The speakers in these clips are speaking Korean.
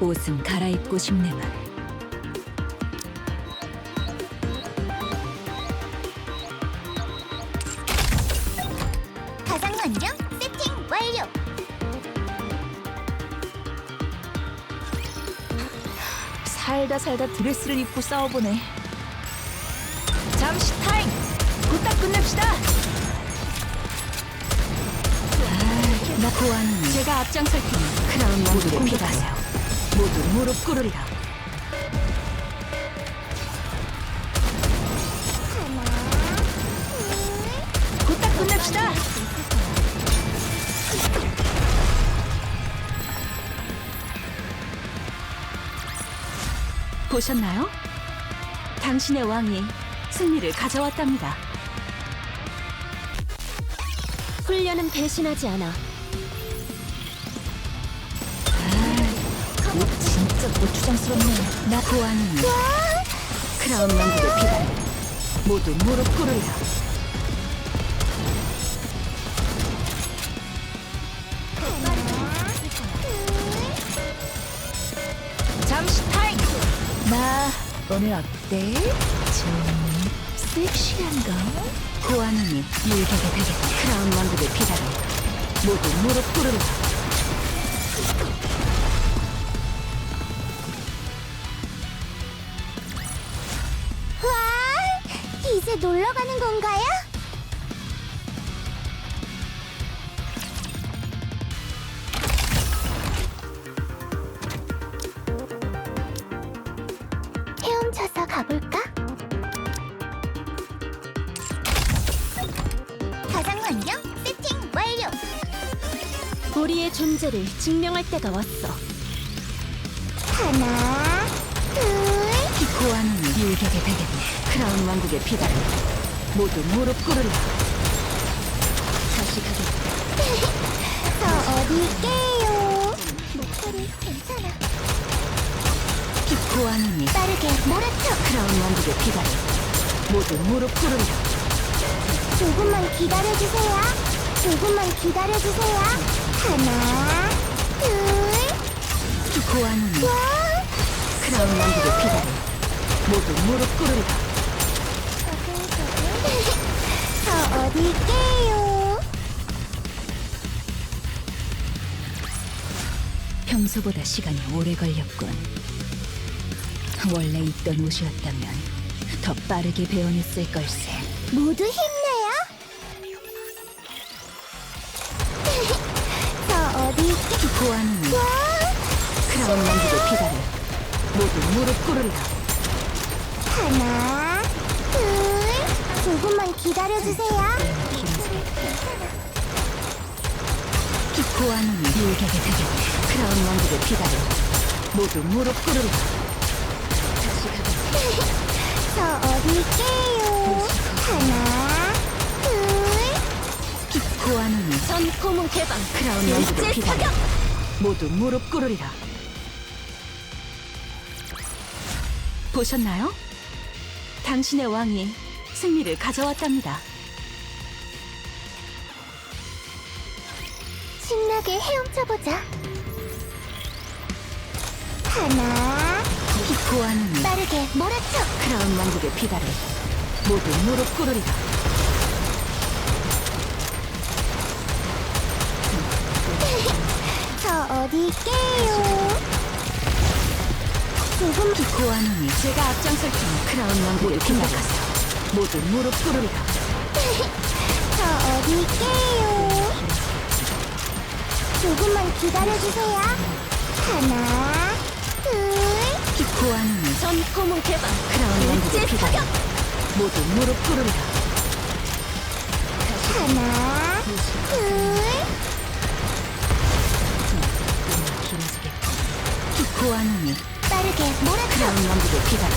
옷은 갈아입고 싶네만. 가상 환경 세팅 완료. 살다 살다 드레스를 입고 싸워보네. 잠시 타임! 후딱 끝냅시다! 아, 나 고아는 제가 앞장설 테니 크라운 왕국에 피가세요. 모두 무릎 꿇으리라. 후딱 끝냅시다! 보셨나요? 당신의 왕이 승리를 가져왔답니다. 훈련은 배신하지 않아. 고추장스럽네. 나 고아는 크라운 왕국의 비단 모두 무릎 꿇으리라. 잠시 타임. 나 오늘 어때? 좀 섹시한가? 고아누니 일격에 되겠다. 크라운 왕국의 비단을 모두 무릎 꿇으리라. 놀러 가는 건가요? 헤엄쳐서 가볼까? 가상 환경 세팅 완료. 우리의 존재를 증명할 때가 왔어. 하나, 둘, 고아는 일격에 되겠네. 크라운 왕국의 비단을 모두 무릎 꿇으리라. 다시 가겠다. 저 어디 있게요? 목소리 괜찮아. 고아누니 빠르게 몰아쳐. 크라운 왕국의 비단을 모두 무릎 꿇으리라. 조금만 기다려주세요. 조금만 기다려주세요. 하나, 둘, 고아누니 와, 크라운 왕국의 비단을 모두 무릎 꿇으리라. 저 어디 있게요? 평소보다 시간이 오래 걸렸군. 원래 입던 옷이었다면 더 빠르게 배워냈을 걸세. 모두 힘내요. 저 어디 있게? 고아누니 와, 크라운 왕국의 비단을 모두 무릎 꿇으리라. 하나, 둘, 조금만 기다려주세요. 고아누니 일격에 되겠네. 크라운 왕국의 비단을 모두 무릎 꿇으리라. 다시 가겠다. 저 어디 있게요? 하나, 둘, 고아누니 전코모 개방. 크라운 왕국의 일제 사격. 모두 무릎 꿇으리라. 보셨나요? 당신의 왕이 승리를 가져왔답니다. 신나게 헤엄쳐보자. 하나, 고아누니 빠르게 몰아쳐. 크라운 왕국의 비단을 모두 무릎 꿇으리라. 저 어디 있게요? 조금 고아누니 제가 앞장설 테니 크라운 왕국의 비단하세요. 모두 무릎 꿇으리라. 저 어디 있게요? 조금만 기다려주세요. 하나, 둘, 고아누니 전코모 개방. 크라운 왕국의 사격. 모두 무릎 꿇으리라. 하나, 둘, 고아누니 빠르게 몰아쳐. 크라운 왕국의 비단을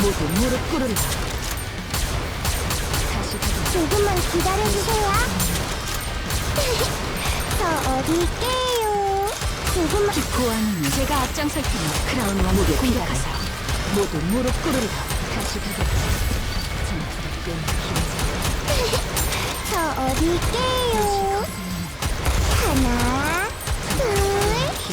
모두 무릎 꿇으리라. 조금만 기다려주세요. 저 어디 있게요? 조금만 고아누니 제가 앞장설 테니 크라운 왕국의 비단하세요. 모두 무릎 꿇으리라. 다시 가겠다. 저 어디 있게요? 하나, 둘,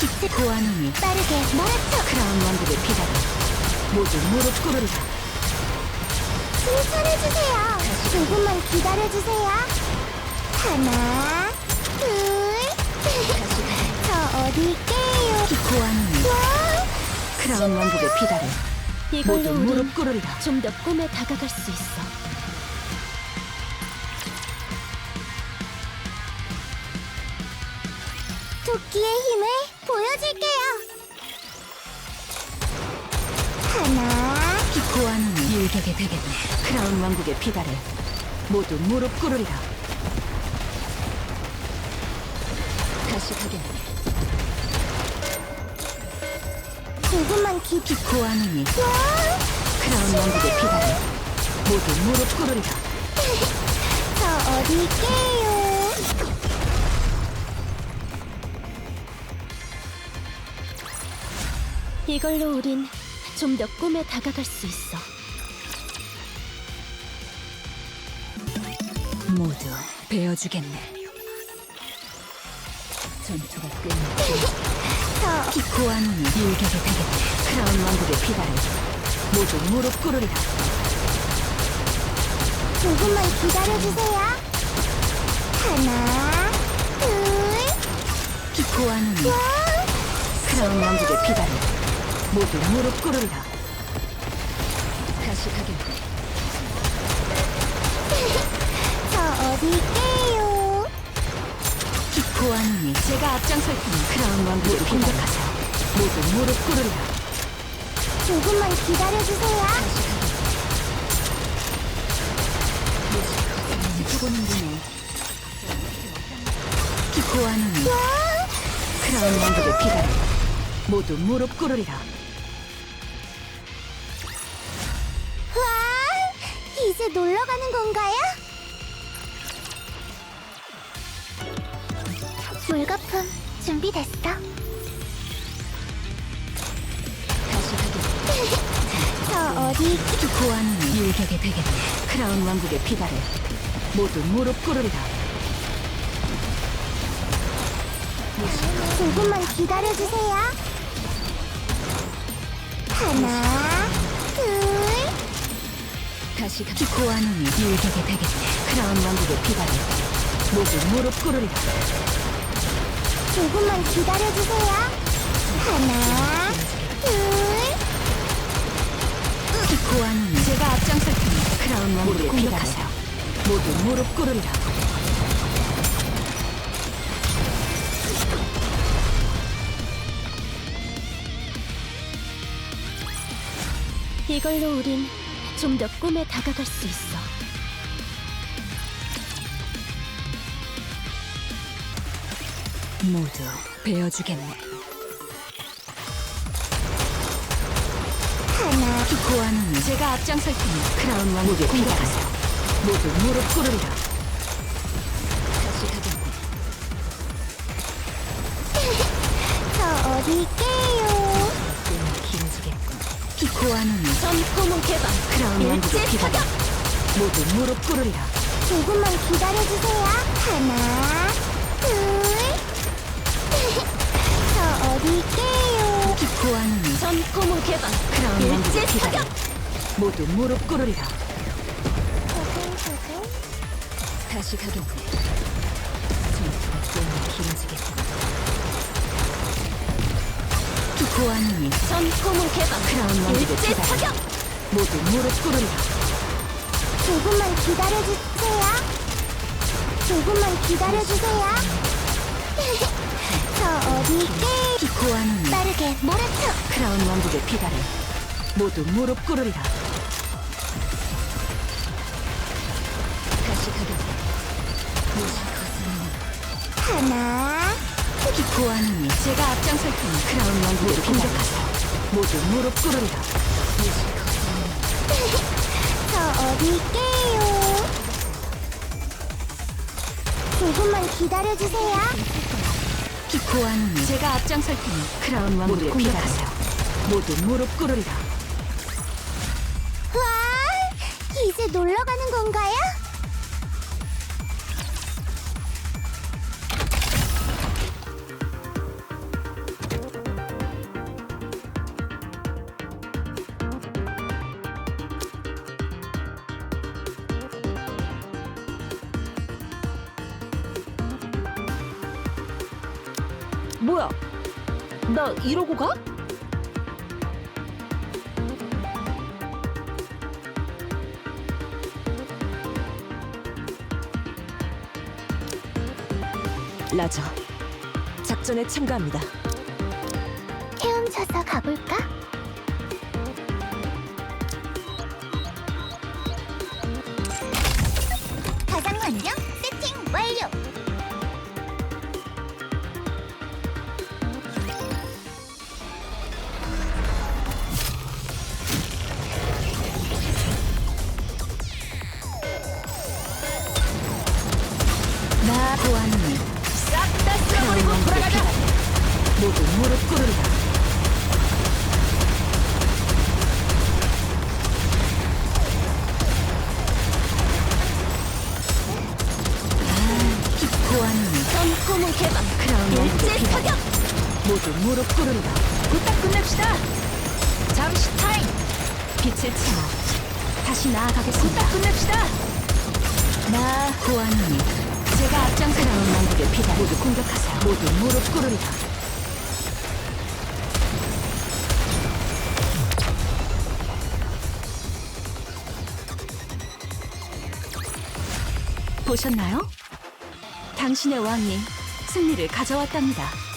빛의 고아노니 빠르게 몰아쳐 크라운 왕국의 피다를 모두 무릎 꿇으리라 칭찬해주세요 조금만 기다려주세요. 하나 둘 저 어디 있게요? 고아노니. 와 크라운 왕국의 이걸로 모두 우린 무릎 꿇으리라. 좀 더 꿈에 다가갈 수 있어. 토끼의 힘을 보여줄게요. 하나 고아노니. 일격에 되겠네. 크라운 왕국의 피다를 모두 무릎 꿇으리라. 다시 가겠네 조금만 고아노니 와! 크라운 왕국의 피다를 모두 무릎 꿇으리라. 저 어디 있게요? 이걸로 우린 좀 더 꿈에 다가갈 수 있어. 모두 베어주겠네. 전투가 끝났지 저 고아노니 일격에 되겠네. 크라운 왕국의 피다를 모두 무릎 꿇으리라. 조금만 기다려주세요. 하나 둘와 고아노니 크라운 왕국의 피다를 모두 무릎 꿇으리라. 다시 가겠네 어디 있게요 고아노니 제가 앞장설 테니 크라운 왕국의 공격하세요. 모두 무릎 꿇으리라. 조금만 기다려주세요. 고아노니 와 크라운 왕국의 피다를 모두 무릎 꿇으리라. 와, 이제 놀러 가는 건가요? 물거품 준비됐어. 다시 가겠네 저 어디? 있- 고아노니 일격에 되겠네. 크라운 왕국의 피다를 모두 무릎 꿇으리라. 조금만 기다려주세요. 하나, 둘, 다시 가기 고아노니 일격에 되겠네. 크라운 왕국의 피다를 모두 무릎 꿇으리라 조금만 기다려주세요. 하나, 둘, 고아노니 제가 앞장설 테니 크라운 왕국의 공격하세요. 모두 무릎 꿇으리라. 이걸로 우린 좀 더 꿈에 다가갈 수 있어. 모두 베어주겠네 하나, 고아노니 제가 앞장설 테니 크라운 왕국의 공격하세요 모두 무릎 꿇으리라 다시 가겠네 저 어디 있게요? 좀 길어지겠군 고아노니 전 고문 개방. 크라운 왕국의 일제 사격. 모두 무릎 꿇으리라 조금만 기다려주세요. 하나, 있게요? 고아노니 전 고문 개방. 크라운 일제 사격. 모두 무릎 꿇으리라 조금, 다시 가겠네 전투가 좀 길어지겠군 고아노니 전 고문 개방. 크라운 일제 사격. 모두 무릎 꿇으리라 조금만 기다려주세요. 조금만 기다려주세요. 저 어디 있게요? 고아노니. 빠르게 몰아쳐. 크라운 왕국의 피다를 모두 무릎 꿇으리라. 다시 거스르는 하나, 고아노니 제가 앞장설 테니 크라운 왕국의 공격하세요 모두 무릎 꿇으리라. 저 어디 있게요? 조금만 기다려주세요. 고아노니 제가 앞장설 테니 크라운 왕국의 공격하세요. 모두 무릎 꿇으리라. 와, 이제 놀러 가는 건가요? 나 이러고 가? 라저, 작전에 참가합니다. 헤엄쳐서 가볼까? 가상 환경 세팅 완료. 무릎 꿇으리라. 부탁 끝냅시다. 잠시 타임. 빛을 참아. 다시 나아가겠습니다. 부탁 끝냅시다. 나 보았니? 제가 앞장서 나온 왕국의 비단 모두 공격하세요. 모두 무릎 꿇으리라. 보셨나요? 당신의 왕이 승리를 가져왔답니다.